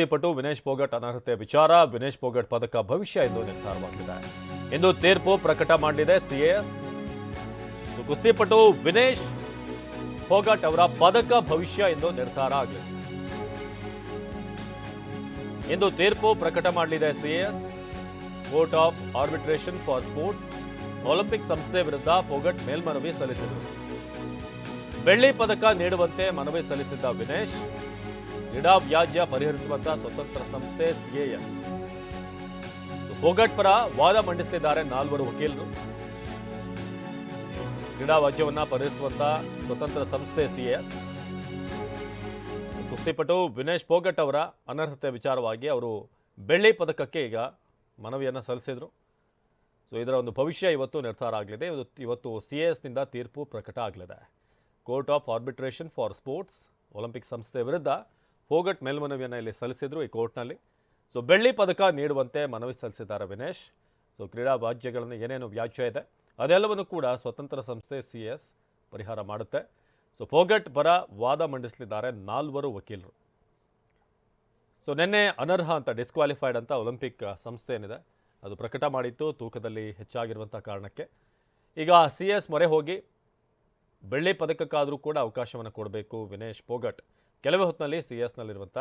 ಕುಸ್ತಿಪಟು ವಿನೇಶ್ ಪೋಗಟ್ ಅನರ್ಹತೆ ವಿಚಾರ. ವಿನೇಶ್ ಪೋಗಟ್ ಪದಕ ಭವಿಷ್ಯ ಎಂದು ನಿರ್ಧಾರವಾಗಿದೆ. ಎಂದು ತೀರ್ಪು ಪ್ರಕಟ ಮಾಡಿದೆ ಸಿಎಎಸ್ ಕುಸ್ತಿಪಟು ವಿನೇಶ್ ಫೋಗಟ್ ಅವರ ಪದಕ ಭವಿಷ್ಯ ಎಂದು ನಿರ್ಧಾರ ಆಗಲಿದೆ. ಇಂದು ತೀರ್ಪು ಪ್ರಕಟ ಮಾಡಲಿದೆ CAS court of arbitration for sports. Olympic ಸಂಸ್ಥೆ ವಿರುದ್ಧ ಪೋಗಟ್ ಮೇಲ್ಮನವಿ ಸಲ್ಲಿಸಿದರು. ಬೆಳ್ಳಿ ಪದಕ ನೀಡುವಂತೆ ಮನವಿ ಸಲ್ಲಿಸಿದ್ದ ವಿನೇಶ್ ಕ್ರೀಡಾ ವ್ಯಾಜ್ಯ ಪರಿಹರಿಸುವಂತ ಸ್ವತಂತ್ರ ಸಂಸ್ಥೆ ಸಿಎಎಸ್ ಫೋಗಟ್ ಪರ ವಾದ ಮಂಡಿಸಲಿದ್ದಾರೆ ನಾಲ್ವರು ವಕೀಲರು. ಕ್ರೀಡಾ ವ್ಯಾಜ್ಯವನ್ನ ಪರಿಹರಿಸುವಂತ ಸ್ವತಂತ್ರ ಸಂಸ್ಥೆ ಸಿಎಎಸ್ ಕುಸ್ತಿಪಟು ವಿನೇಶ್ ಪೋಗಟ್ ಅವರ ಅನರ್ಹತೆ ವಿಚಾರವಾಗಿ ಅವರು ಬೆಳ್ಳಿ ಪದಕಕ್ಕೆ ಈಗ ಮನವಿಯನ್ನು ಸಲ್ಲಿಸಿದರು. ಸೊ ಇದರ ಒಂದು ಭವಿಷ್ಯ ಇವತ್ತು ನಿರ್ಧಾರ ಆಗಲಿದೆ. ಇವತ್ತು ಇವತ್ತು ಸಿ ಎಸ್ನಿಂದ ತೀರ್ಪು ಪ್ರಕಟ ಆಗಲಿದೆ. Court of arbitration for sports, Olympic ಸಂಸ್ಥೆ ವಿರುದ್ಧ ಫೋಗಟ್ ಮೇಲ್ಮನವಿಯನ್ನು ಇಲ್ಲಿ ಸಲ್ಲಿಸಿದ್ರು ಈ ಕೋರ್ಟ್ನಲ್ಲಿ. ಸೊ ಬೆಳ್ಳಿ ಪದಕ ನೀಡುವಂತೆ ಮನವಿ ಸಲ್ಲಿಸಿದ್ದಾರೆ ವಿನೇಶ್. ಸೊ ಕ್ರೀಡಾ ವ್ಯಾಜ್ಯಗಳನ್ನು ಏನೇನು ವ್ಯಾಜ್ಯ ಇದೆ, ಅದೆಲ್ಲವನ್ನು ಕೂಡ ಸ್ವತಂತ್ರ ಸಂಸ್ಥೆ ಸಿ ಎಸ್ ಪರಿಹಾರ ಮಾಡುತ್ತೆ. ಸೊ ಫೋಗಟ್ ಪರ ವಾದ ಮಂಡಿಸಲಿದ್ದಾರೆ ನಾಲ್ವರು ವಕೀಲರು. ಸೊ ನಿನ್ನೆ ಅನರ್ಹ ಅಂತ ಡಿಸ್ಕ್ವಾಲಿಫೈಡ್ ಅಂತ ಒಲಿಂಪಿಕ್ ಸಂಸ್ಥೆ ಏನಿದೆ, ಅದು ಪ್ರಕಟ ಮಾಡಿತ್ತು, ತೂಕದಲ್ಲಿ ಹೆಚ್ಚಾಗಿರುವಂಥ ಕಾರಣಕ್ಕೆ. ಈಗ ಸಿ ಎಸ್ ಮೊರೆ ಹೋಗಿ ಬೆಳ್ಳಿ ಪದಕಕ್ಕಾದರೂ ಕೂಡ ಅವಕಾಶವನ್ನು ಕೊಡಬೇಕು ವಿನೇಶ್ ಪೋಗಟ್. ಕೆಲವೇ ಹೊತ್ತಿನಲ್ಲಿ ಸಿ ಎಸ್ನಲ್ಲಿರುವಂಥ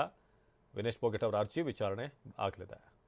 ವಿನೇಶ್ ಪೋಗಟ್ ಅವರ ಅರ್ಜಿ ವಿಚಾರಣೆ ಆಗಲಿದೆ.